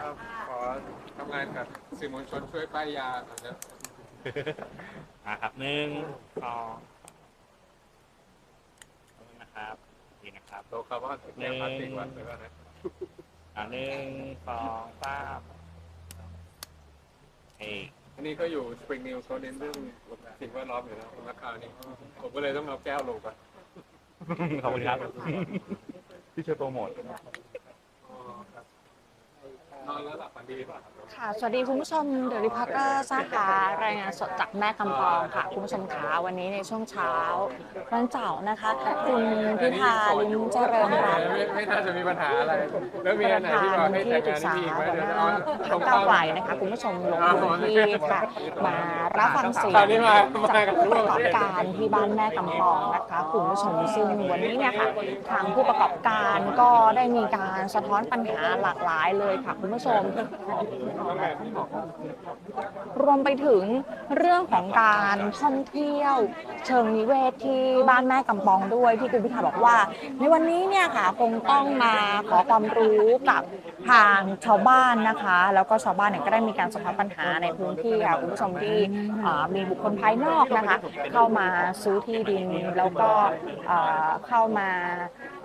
ครับขอทำงานกับสื่อมวลชนช่วยป้ายยาหน่อยนะอ่าครับหนึ่งสองนะครับดีนะครับโตคาร์บอนแก้วพลาสติกวันไปก่อนนะอ่าหนึ่งสองสามเอ้ยอันนี้ก็อยู่สปริงนิวเขาเน้นเรื่องสิ่งแวดล้อมอยู่แล้วราคานี้ผมก็เลยต้องเอาแก้วลงไป ขอบคุณครับ ที่ช่วยโปรโมท นอนแล้วหลับฝันดีป่ะ ค่ะ สวัสดีคุณผู้ชมเดลิพัตเตอร์นะคะรายงานสดจากแม่กำปองค่ะ คุณผู้ชมขาวันนี้ในช่วงเช้าวันเสาร์นะคะ คุณพิธาลิมเจริญรัตน์ไม่ไม่น่าจะมีปัญหาอะไร แล้วมีปอันระไหนธาที่เรานให้ที่แต่งปรึงากนษาที่อีกไหมหัวเดี๋ยวหจะน้าเอาพรรคก้าวไกลนะคะ คุณผู้ชมลงพื้นที่ค่ะ มารับฟังเสียงคราวนี้มามาจากกับผู้ร่ปวมระกอบการที่บ้านแม่กำปองนะคะคุณผู้ชมซึ่งวันนี้เนี่ยค่ะทางผู้ประกอบการก็ได้มีการสะท้อนปัญหาหลากหลายเลยค่ะคุณผู้ชมรวมไปถึงเรื่องของการท่องเที่ยว เชิงนิเวศที่บ้านแม่กำปองด้วยที่คุณพิธาบอกว่า ในวันนี้เนี่ยค่ะคงต้องมาขอความรู้กับทางชาวบ้านนะคะ แล้วก็ชาวบ้านเนี่ยก็ได้มีการสะท้อนปัญหาในพื้นที่ค่ะคุณผู้ชมที่มีบุคคลภายนอกนะคะ เข้ามาซื้อที่ดินแล้วก็เข้ามา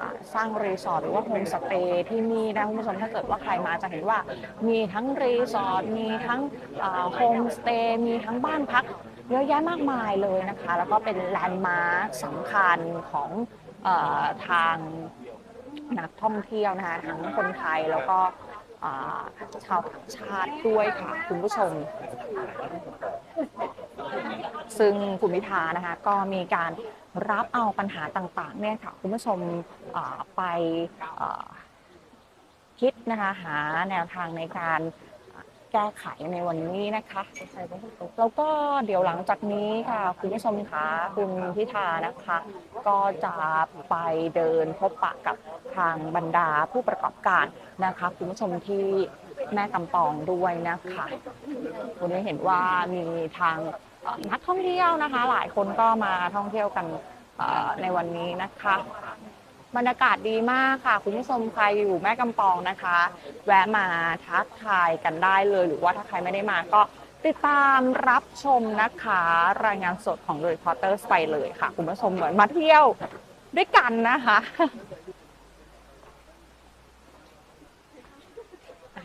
อ่าสร้างรีสอร์ทหรือว่าโฮมสเตย์ที่นี่นะคุณผู้ชมถ้าเกิดว่าใครมาจะเห็นว่ามีทั้งรีสอร์ทมีทั้งโฮมสเตย์มีทั้งบ้านพักเยอะแยะมากมายเลยนะคะ แล้วก็เป็นแลนด์มาร์คสำคัญของอทางนักท่องเที่ยวนะคะทั้งคนไทยแล้วก็ชาวต่างชาติด้วยค่ะ คุณผู้ชม ซึ่งคุณพิธานะคะก็มีการรับเอาปัญหาต่างๆเนี่ยค่ะ คุณผู้ชมไป คิดนะคะ หาแนวทางในการแก้ไขในวันนี้นะคะแล้วก็เดี๋ยวหลังจากนี้ค่ะ คุณผู้ชมคะคุณพิธานะคะ ก็จะไปเดินพบปะกับทางบรรดาผู้ประกอบการนะคะ คุณผู้ชมที่แม่กำปองด้วยนะคะวันนี้เห็นว่ามีทางนักท่องเที่ยวนะคะ หลายคนก็มาท่องเที่ยวกันในวันนี้นะคะ บรรยากาศดีมากค่ะ คุณผู้ชมใครอยู่แม่กำปองนะคะ แวะมาทักทายกันได้เลย หรือว่าถ้าใครไม่ได้มาก็ติดตามรับชมนะคะ รายงานสดของ Reporters ไปเลยค่ะ คุณผู้ชมเหมือนมาเที่ยวด้วยกันนะคะ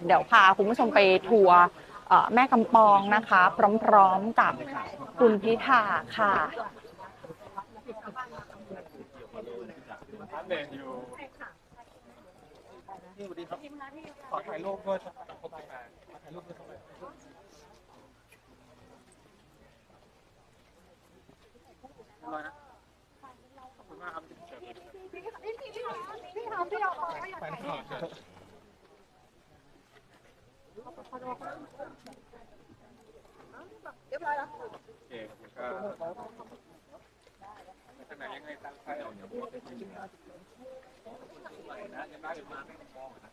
เดี๋ยวพาคุณผู้ชมไปทัวร์แม่กำปองนะคะ พร้อมๆกับคุณพิธาค่ะ อัปเดตอยู่ขอถ่ายรูปด้วยขอถ่ายรูปด้วยขอบคุณมากครับแฟนคลับเถอะโอเคขอบคุณครับทาง ไหนยังไงตั้งใจเอาเดี๋ยวผมจะชิมนะนะยังได้อยู่มาไม่มองนะ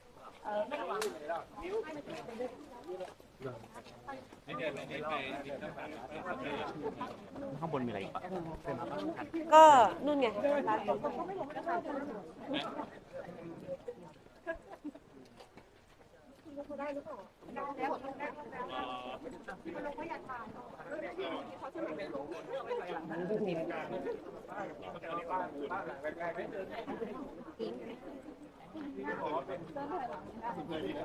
นี่เดี๋ยวนี่นี่ต้องแบบข้างบนมีอะไรอีกปะก็นู่นไงร้าน บ้านหลังแรกๆนี่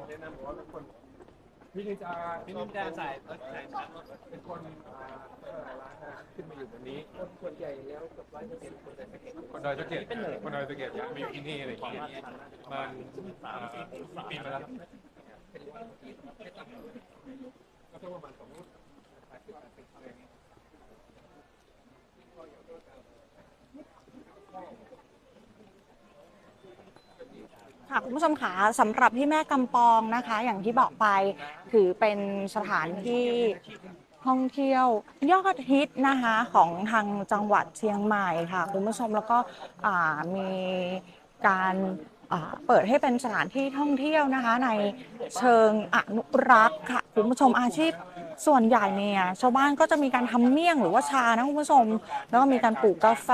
แนะนำบอกว่าเป็นคนพี่นิจาพี่นิจาใส่เป็นคนร้านขึ้นมาอยู่ตรงนี้ คนใหญ่แล้วกับร้อยเปอร์เซ็นคนดอยสะเก็ดคนดอยสะเก็ดมาอยู่ที่นี่อะไรอย่างเงี้ยมันสาแล้ว มปีมาแล้วก็ต้องประมาณสองรุ่นค่ะคุณผู้ชมคะสำหรับที่แม่กำปองนะคะ อย่างที่บอกไปถือเป็นสถานที่ท่องเที่ยวยอดฮิตนะคะของทางจังหวัดเชียงใหม่ค่ะคุณผู้ชมแล้วก็มีการ เปิดให้เป็นสถานที่ท่องเที่ยวนะคะ ในเชิงอนุรักษ์ค่ะคุณผู้ชมอาชีพส่วนใหญ่เนี่ยชาวบ้านก็จะมีการทำเมี่ยงหรือว่าชานะคุณผู้ชม แล้วก็มีการปลูกกาแฟ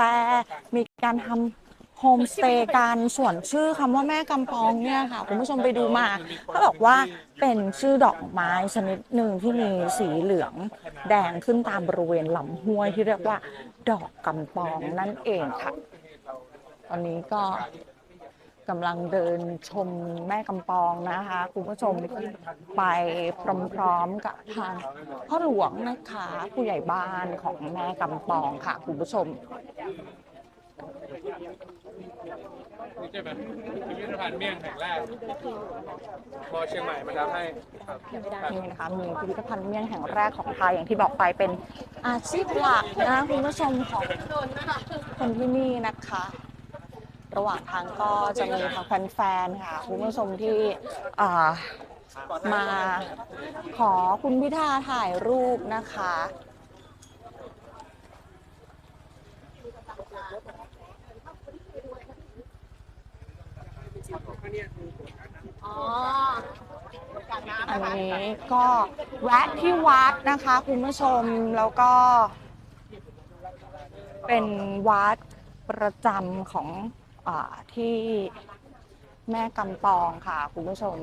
มีการทำโฮมสเตย์กันส่วนชื่อคำว่าแม่กำปองเนี่ยค่ะ คุณผู้ชมไปดูมาเขาบอกว่าเป็นชื่อดอกไม้ชนิดหนึ่งที่มีสีเหลืองแดงขึ้นตามบริเวณลำห้วยที่เรียกว่า ดอกกำปองนั่นเองค่ะ ตอนนี้ก็ กำลังเดินชมแม่กำปองนะคะ คุณผู้ชมไปพร้อมๆกับทางพ่อหลวงนะคะผู้ใหญ่บ้านของแม่กำปองค่ะ คุณผู้ชมนี่จะเป็นพิพิธภัณฑ์เมี่ยงแห่งแรกมอเชียงใหม่มาทำให้ครับนี่นะคะมีพิพิธภัณฑ์เมี่ยงแห่งแรกของไทยอย่างที่บอกไปเป็นอาชีพหลักนะคุณผู้ชมของคนที่นี่นะคะ ระหว่างทางก็จะมีทางแฟนๆ ค่ะคุณผู้ชมที่มาขอคุณพิธาถ่ายรูปนะคะอันนี้ก็แวะที่วัดนะคะคุณผู้ชมแล้วก็ เป็นวัดประจำของ ที่แม่กำปองค่ะ คุณผู้ชม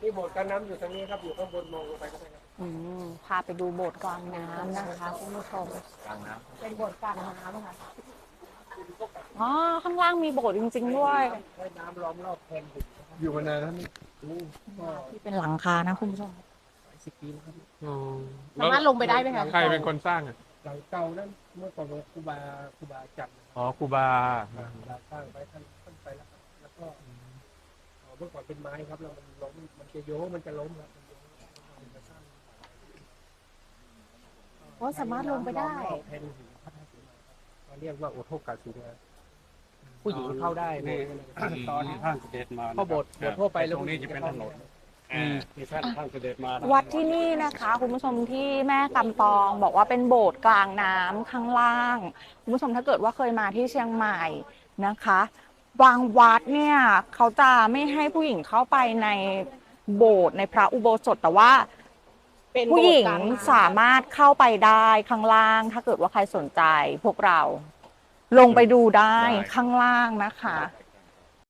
ที่โบสถ์การน้ำอยู่ทางนี้ครับ อยู่ข้างบนมองลงไปก็ได้ครับอืมพาไปดูโบสถ์กลางน้ำนะคะคุณผู้ชม กลางน้เป็นโบสถ์กลางน้ำค่ะ อ๋อ ข้างล่างมีโบสถ์จริง ๆ ด้วยให้น้ำล้อมรอบแทนหินอยู่มานานแล้วนี่นี่ก็ที่เป็นหลังคานะคุณผู้ชมหลายสิบปีแล้วครับ สามารถลงไปได้ไหมคะ ใครเป็นคนสร้างอะ หลังเก่านั้นเมื่อก่อนครูบาครูบาจันทร์ำอ๋อครูบาเราสร้างไว้ท่านท่านไปแล้วครับแล้วก็เอ่อเมื่อก่อนเป็นไม้ครับแล้วมันล้มมันจะโยงมันจะล้มครับมันโยงมันจะสร้างโอ้สามารถลงไปได้รอบๆแผ่นหินพระธาตุสีมาครับเราเรียกว่าโอโทกาสีมาผู้หญิงเข้าได้ในตอนท่านเสด็จมาเข้าโบสถ์โบสถ์ทั่วไปแล้ว ตรงนี้จะเป็นถนน ที่ท่านท่านเสด็จมาวัดที่นี่นะคะคุณผู้ชมที่แม่กำปอง บอกว่าเป็นโบสถ์กลางน้ำข้างล่างคุณผู้ชมถ้าเกิดว่าเคยมาที่เชียงใหม่นะคะบางวัดเนี่ยเขาจะไม่ให้ผู้หญิงเข้าไปในโบสถ์ในพระอุโบสถแต่ว่าผู้หญิงสามารถเข้าไปได้ข้างล่าง ถ้าเกิดว่าใครสนใจพวกเราลงไปดูได้ข้างล่างนะคะไ